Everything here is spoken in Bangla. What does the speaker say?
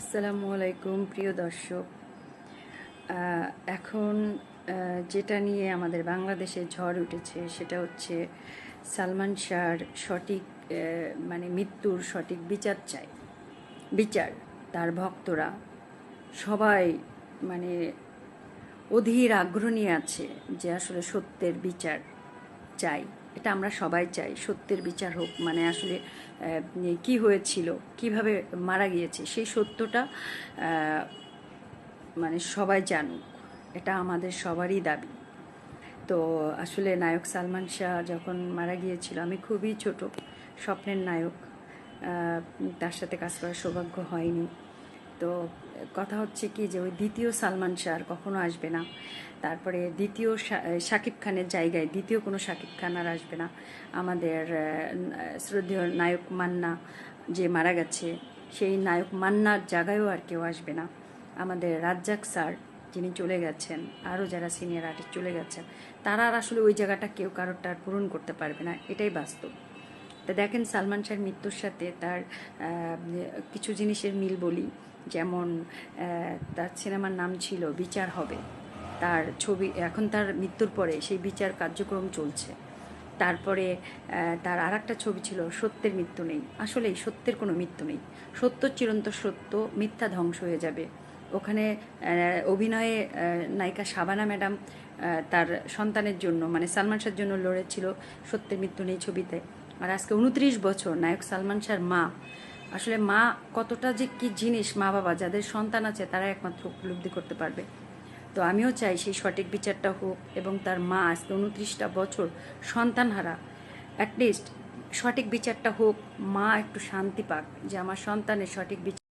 আসসালামু আলাইকুম, প্রিয় দর্শক। এখন যেটা নিয়ে আমাদের বাংলাদেশে ঝড় উঠেছে সেটা হচ্ছে সালমান শাহর সঠিক মানে মৃত্যুর সঠিক বিচার চাই। বিচার, তার ভক্তরা। সবাই মানে অধীর আগ্রহ নিয়ে আছে যে আসলে সত্যের বিচার চাই। এটা আমরা সবাই চাই, সত্যের বিচার হোক। মানে আসলে কি হয়েছিল, কীভাবে মারা গিয়েছে, সেই সত্যটা মানে সবাই জানুক। এটা আমাদের সবারই দাবি। তো আসলে নায়ক সালমান শাহ যখন মারা গিয়েছিল, আমি খুবই ছোট, স্বপ্নের নায়ক। তার সাথে কাজ করার সৌভাগ্য হয়নি। তো, কথা হচ্ছে কি যে ওই দ্বিতীয় সালমান শাহ আর কখনো আসবে না। তারপরে দ্বিতীয় শাকিব খানের জায়গায় দ্বিতীয় কোনো শাকিব খান আর আসবে না। আমাদের শ্রদ্ধেয় নায়ক মান্না যে মারা গেছে, সেই নায়ক মান্নার জায়গায়ও আর কেউ আসবে না। আমাদের রাজ্জাক স্যার যিনি চলে গেছেন, আরও যারা সিনিয়র আর্টিস্ট চলে গেছেন, তারা আর আসলে ওই জায়গাটা কেউ কারোরটা পূরণ করতে পারবে না। এটাই বাস্তব। তা দেখেন সালমান শাহর মৃত্যুর সাথে তার কিছু জিনিসের মিল বলি। যেমন তার সিনেমার নাম ছিল বিচার হবে। তার ছবি, এখন তার মৃত্যুর পরে সেই বিচার কার্যক্রম চলছে। তারপরে তার আর একটা ছবি ছিল, সত্যের মৃত্যু নেই। আসলেই সত্যের কোনো মৃত্যু নেই। সত্য চিরন্ত সত্য, মিথ্যা ধ্বংস হয়ে যাবে। ওখানে অভিনয়ে নায়িকা শাবানা ম্যাডাম তার সন্তানের জন্য মানে সালমান শাহর জন্য লড়েছিল সত্যের মৃত্যু নেই ছবিতে। আর আজকে উনত্রিশ বছর, নায়ক সালমান শাহর মা আসলে মা কতটা যে কি জিনিস মা বাবা যাদের সন্তান আছে তারা একমাত্র উপলব্ধি করতে পারবে। তো আমিও চাই সেই সঠিক বিচারটা হোক এবং তার মা আজকে উনত্রিশটা বছর সন্তানহারা। অ্যাটলিস্ট সঠিক বিচারটা হোক, মা একটু শান্তি পাক যে আমার সন্তানের সঠিক বিচার